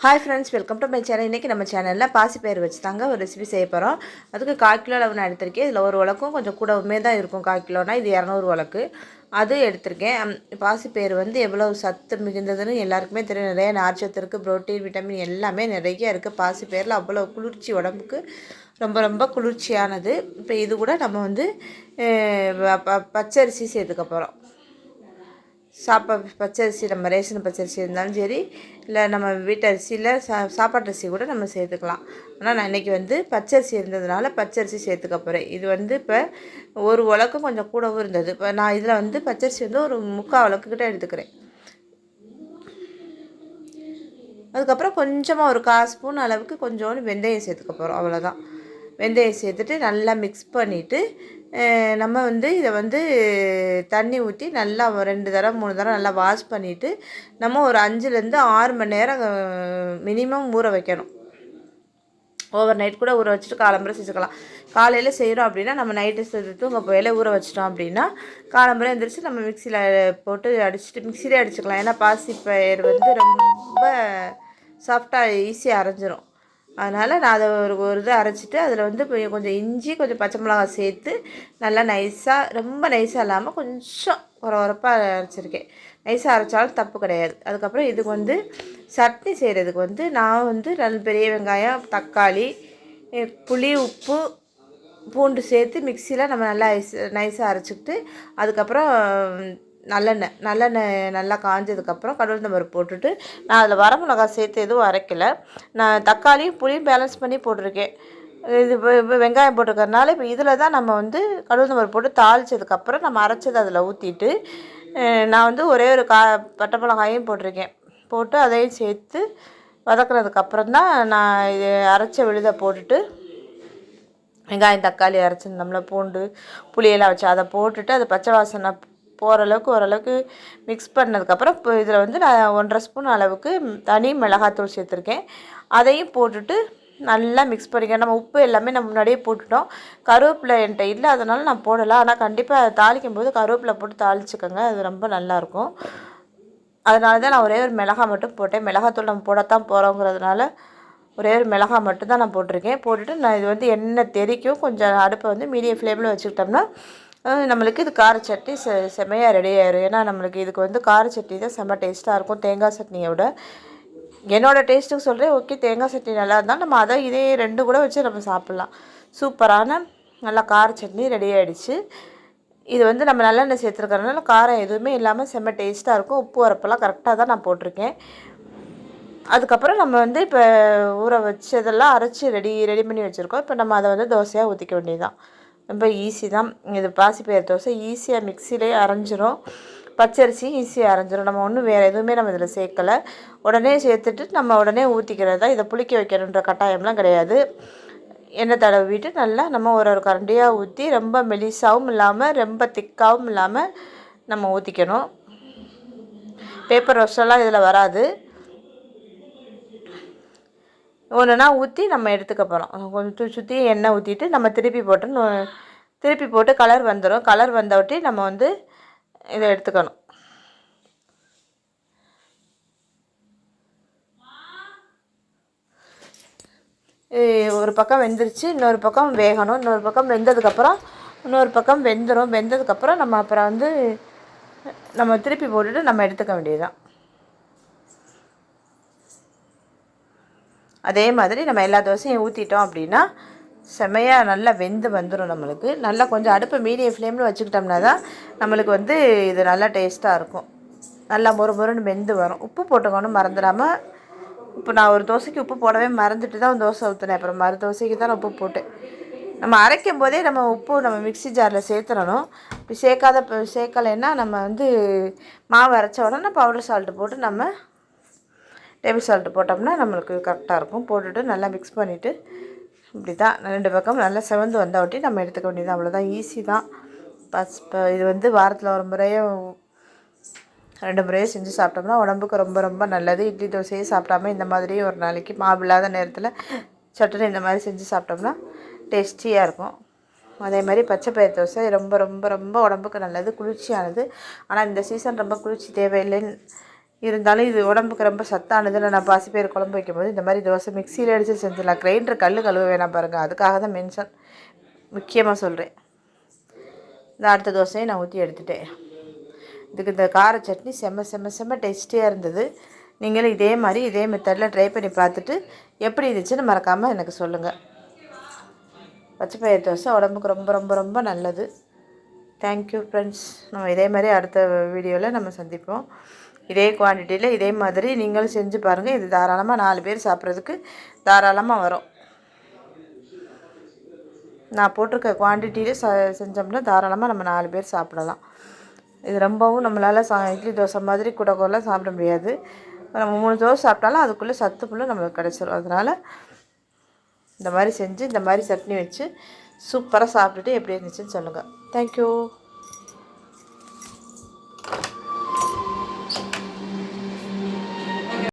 Hi friends welcome to my channel இன்றைக்கி நம்ம சேனலில் பாசிப்பயிர் வச்சு தாங்க ஒரு ரெசிபி செய்ய போகிறோம் அதுக்கு கால் கிலோ அளவு நான் எடுத்திருக்கேன். இதில் ஒரு உலக்கும் கொஞ்சம் கூடவுமே தான் இருக்கும் கால் கிலோனா. இது இரநூறு உலக்கு. அது எடுத்திருக்கேன். அம், பாசிப்பயிறு வந்து எவ்வளோ சத்து மிகுந்ததுன்னு எல்லாருக்குமே தெரியும். நிறைய நார்ச்சத்து இருக்குது ப்ரோட்டீன் விட்டமின் எல்லாமே நிறைய இருக்குது பாசிப்பயிரில் அவ்வளோ குளிர்ச்சி உடம்புக்கு ரொம்ப ரொம்ப குளிர்ச்சியானது. இப்போ இது கூட நம்ம வந்து ப- பச்சரிசி சேர்த்துக்க போகிறோம் சாப்பா பச்சரிசி நம்ம ரேஷன் பச்சரிசி இருந்தாலும் சரி இல்லை நம்ம வீட்டு அரிசியில் சா சாப்பாட்டு அரிசி கூட நம்ம சேர்த்துக்கலாம். ஆனால் நான் இன்றைக்கி வந்து பச்சரிசி இருந்ததுனால பச்சரிசி சேர்த்துக்க போகிறேன் இது வந்து இப்போ ஒரு உலக்கம் கொஞ்சம் கூடவும் இருந்தது. இப்போ நான் இதில் வந்து பச்சரிசி வந்து ஒரு முக்கால் உலக்கிட்ட எடுத்துக்கிறேன். அதுக்கப்புறம் கொஞ்சமாக ஒரு கால் ஸ்பூன் அளவுக்கு கொஞ்சோண்டு வெந்தயம் சேர்த்துக்க போகிறோம் அவ்வளோதான். வெந்தயம் சேர்த்துட்டு நல்லா மிக்ஸ் பண்ணிவிட்டு நம்ம வந்து இதை வந்து தண்ணி ஊற்றி நல்லா ரெண்டு தடவை மூணு தடவை நல்லா வாஷ் பண்ணிவிட்டு நம்ம ஒரு அஞ்சுலேருந்து ஆறு மணி நேரம் மினிமம் ஊற வைக்கணும். ஓவர் நைட் கூட ஊற வச்சுட்டு காலம்பரை செஞ்சுக்கலாம். காலையில் செய்கிறோம் அப்படின்னா நம்ம நைட்டு தூங்க போயில ஊற வச்சிட்டோம் அப்படின்னா காலம்பரை எந்திரிச்சு நம்ம மிக்சியில் போட்டு அடிச்சுட்டு மிக்சிலே அடிச்சுக்கலாம். ஏன்னா பாசி பயிர் வந்து ரொம்ப சாஃப்டாக ஈஸியாக அரைஞ்சிரும். அதனால் நான் அதை ஒரு ஒரு இது அரைச்சிட்டு அதில் வந்து கொஞ்சம் இஞ்சி கொஞ்சம் பச்சை மிளகாய் சேர்த்து நல்லா நைஸாக ரொம்ப நைஸாக இல்லாமல் கொஞ்சம் உரப்பாக அரைச்சிருக்கேன். நைஸாக அரைச்சாலும் தப்பு கிடையாது. அதுக்கப்புறம் இதுக்கு வந்து சட்னி செய்கிறதுக்கு வந்து நான் வந்து நல்ல பெரிய வெங்காயம் தக்காளி புளி உப்பு பூண்டு சேர்த்து மிக்சியில் நம்ம நல்லா ஐஸ் நைஸாக அரைச்சிக்கிட்டு அதுக்கப்புறம் நல்லெண்ணெய் நல்லெண்ணெய் நல்லா காஞ்சதுக்கப்புறம் கடவுள் நம்பர் போட்டுட்டு நான் அதில் வரமிளகாய் சேர்த்து எதுவும் அரைக்கல. நான் தக்காளியும் புளியும் பேலன்ஸ் பண்ணி போட்டிருக்கேன். இது இப்போ வெங்காயம் போட்டிருக்கறனால இப்போ இதில் தான் நம்ம வந்து கடவுள் நம்பர் போட்டு தாளித்ததுக்கப்புறம் நம்ம அரைச்சது அதில் ஊற்றிட்டு நான் வந்து ஒரே ஒரு கா பட்டை மிளகாயும் போட்டிருக்கேன். போட்டு அதையும் சேர்த்து வதக்குனதுக்கப்புறம் தான் நான் இது அரைச்ச விழுதை போட்டுட்டு வெங்காயம் தக்காளி அரைச்சிருந்தோம்ல பூண்டு புளியெல்லாம் வச்சு அதை போட்டுட்டு அது பச்சை வாசனை போகிற அளவுக்கு ஓரளவுக்கு மிக்ஸ் பண்ணதுக்கப்புறம் இப்போ இதில் வந்து நான் ஒன்றரை ஸ்பூன் அளவுக்கு தனி மிளகாத்தூள் சேர்த்துருக்கேன். அதையும் போட்டுட்டு நல்லா மிக்ஸ் பண்ணிக்க நம்ம உப்பு எல்லாமே நம்ம முன்னாடியே போட்டுட்டோம். கருவேப்பிலை என்கிட்ட இல்லை அதனால் நான் போடலை. ஆனால் கண்டிப்பாக தாளிக்கும் போது கருவேப்பிலை போட்டு தாளிச்சுக்கோங்க அது ரொம்ப நல்லாயிருக்கும் அதனால தான் நான் ஒரே ஒரு மிளகா மட்டும் போட்டேன். மிளகாத்தூள் நம்ம போடத்தான் போகிறோங்கிறதுனால ஒரே ஒரு மிளகாய் மட்டும் தான் நான் போட்டிருக்கேன். போட்டுட்டு நான் இது வந்து எண்ணெய் தெறிக்கும். கொஞ்சம் அடுப்பை வந்து மீடியம் ஃப்ளேமில் வச்சுக்கிட்டோம்னா நம்மளுக்கு இது கார சட்னி செ செமையாக ரெடி ஆயிடும் ஏன்னா நம்மளுக்கு இதுக்கு வந்து கார சட்னி தான் செம்ம டேஸ்ட்டாக இருக்கும் தேங்காய் சட்னியை விட என்னோடய டேஸ்ட்டுக்கு சொல்கிறேன் ஓகே தேங்காய் சட்னி நல்லா இருந்தால் நம்ம அதை இதே ரெண்டு கூட வச்சு நம்ம சாப்பிட்லாம். சூப்பரான நல்லா கார சட்னி ரெடி ஆகிடுச்சு இது வந்து நம்ம நல்லெண்ணெய் சேர்த்துருக்கறனால காரம் எதுவுமே இல்லாமல் செம்ம டேஸ்ட்டாக இருக்கும். உப்பு வரப்பெல்லாம் கரெக்டாக தான் நான் போட்டிருக்கேன். அதுக்கப்புறம் நம்ம வந்து இப்போ ஊற வச்சதெல்லாம் அரைச்சி ரெடி ரெடி பண்ணி வச்சுருக்கோம். இப்போ நம்ம அதை வந்து தோசையாக ஊற்றிக்க வேண்டியதுதான். ரொம்ப ஈஸி தான். இது பாசிப்பயிறு தோசை ஈஸியாக மிக்சிலே அரைஞ்சிரும். பச்சரிசி ஈஸியாக அரைஞ்சிரும். நம்ம ஒன்றும் வேறு எதுவுமே நம்ம இதில் சேர்க்கலை. உடனே சேர்த்துட்டு நம்ம உடனே ஊற்றிக்கிறது தான் இதை புளிக்க வைக்கணுன்ற கட்டாயம்லாம் கிடையாது. எண்ணெய் தடவிட்டு நல்லா நம்ம ஒரு ஒரு கரண்டியாக ஊற்றி ரொம்ப மெலிசாகவும் இல்லாமல் ரொம்ப திக்காகவும் இல்லாமல் நம்ம ஊற்றிக்கணும் பேப்பர் ரோஸ்டெல்லாம் இதில் வராது. ஒன்றுனா ஊற்றி நம்ம எடுத்துக்க போகிறோம் கொஞ்சம் சுற்றி எண்ணெய் ஊற்றிட்டு நம்ம திருப்பி போட்டு திருப்பி போட்டு கலர் வந்துடும் கலர் வந்தவட்டி நம்ம வந்து இதை எடுத்துக்கணும். ஒரு பக்கம் வெந்துருச்சு இன்னொரு பக்கம் வேகணும். இன்னொரு பக்கம் வெந்ததுக்கப்புறம் இன்னொரு பக்கம் வெந்துடும் வெந்ததுக்கப்புறம் நம்ம அப்புறம் வந்து நம்ம திருப்பி போட்டுட்டு நம்ம எடுத்துக்க வேண்டியதுதான். அதே மாதிரி நம்ம எல்லா தோசையும் ஊற்றிட்டோம் அப்படின்னா செமையாக நல்லா வெந்து வந்துடும் நம்மளுக்கு. நல்லா கொஞ்சம் அடுப்பை மீடியம் ஃப்ளேமில் வச்சுக்கிட்டோம்னா தான் நம்மளுக்கு வந்து இது நல்லா டேஸ்ட்டாக இருக்கும். நல்லா மொறு மொறுன்னு வெந்து வரும். உப்பு போட்டுக்கணும் மறந்துடாமல் இப்போ நான் ஒரு தோசைக்கு உப்பு போடவே மறந்துட்டு தான் தோசை ஊற்றினேன் அப்புறம் மறு தோசைக்கு தான் நான் உப்பு போட்டேன். நம்ம அரைக்கும் போதே நம்ம உப்பு நம்ம மிக்ஸி ஜாரில் சேர்த்துடணும். இப்போ சேர்க்காத இப்போ சேர்க்கலைன்னா நம்ம வந்து மாவு அரைச்ச உடனே பவுடர் சால்ட்டு போட்டு நம்ம டேபிள் சால்ட்டு போட்டோம்னா நம்மளுக்கு கரெக்டாக இருக்கும். போட்டுட்டு நல்லா மிக்ஸ் பண்ணிவிட்டு இப்படி தான் ரெண்டு பக்கம் நல்லா செவந்து வந்தாவட்டி நம்ம எடுத்துக்க வேண்டியது அவ்வளோதான் ஈஸி தான். பஸ் இப்போ இது வந்து வாரத்தில் ஒரு முறையும் ரெண்டு முறையே செஞ்சு சாப்பிட்டோம்னா உடம்புக்கு ரொம்ப ரொம்ப நல்லது. இட்லி தோசையே சாப்பிடாம இந்த மாதிரி ஒரு நாளைக்கு மாவு இல்லாத நேரத்தில் சட்டுன்னு இந்த மாதிரி செஞ்சு சாப்பிட்டோம்னா டேஸ்டியாக இருக்கும். அதே மாதிரி பச்சை பயிர் தோசை ரொம்ப ரொம்ப ரொம்ப உடம்புக்கு நல்லது. குளிர்ச்சியானது. ஆனால் இந்த சீசன் ரொம்ப குளிர்ச்சி தேவையில்லைன்னு இருந்தாலும் இது உடம்புக்கு ரொம்ப சத்தானதுன்னு நான் பாசிப்பயிறு குழம்பு வைக்கும்போது இந்த மாதிரி தோசை மிக்சியில் அடித்து செஞ்சிடலாம். கிரைண்டர் கல் கழுவ வேணாம் பாருங்கள் அதுக்காக தான் மென்ஷன் முக்கியமாக சொல்கிறேன் இந்த அடுத்த தோசையை நான் ஊற்றி எடுத்துட்டேன். இதுக்கு இந்த கார சட்னி செம்ம செம்ம செம்ம டேஸ்டியாக இருந்தது. நீங்களும் இதே மாதிரி இதே மெத்தடில் ட்ரை பண்ணி பார்த்துட்டு எப்படி இருந்துச்சுன்னு மறக்காமல் எனக்கு சொல்லுங்கள் பச்சைப்பயிறு தோசை உடம்புக்கு ரொம்ப ரொம்ப ரொம்ப நல்லது. தேங்க்யூ ஃப்ரெண்ட்ஸ் நம்ம இதே மாதிரி அடுத்த வீடியோவில் நம்ம சந்திப்போம். இதே குவான்டிட்டியில் இதே மாதிரி நீங்களும் செஞ்சு பாருங்கள் இது தாராளமாக நாலு பேர் சாப்பிட்றதுக்கு தாராளமாக வரும். நான் போட்டிருக்க குவான்டிட்டியில் ச செஞ்சோம்னா தாராளமாக நம்ம நாலு பேர் சாப்பிடலாம். இது ரொம்பவும் நம்மளால் சா இட்லி தோசை மாதிரி கூட சாப்பிட முடியாது. நம்ம மூணு தோசை சாப்பிட்டாலும் அதுக்குள்ளே சத்து ஃபுல்லும் நம்மளுக்கு கிடச்சிரும். அதனால் இந்த மாதிரி செஞ்சு இந்த மாதிரி சட்னி வச்சு சூப்பராக சாப்பிட்டுட்டு எப்படி இருந்துச்சுன்னு சொல்லுங்கள் தேங்க்யூ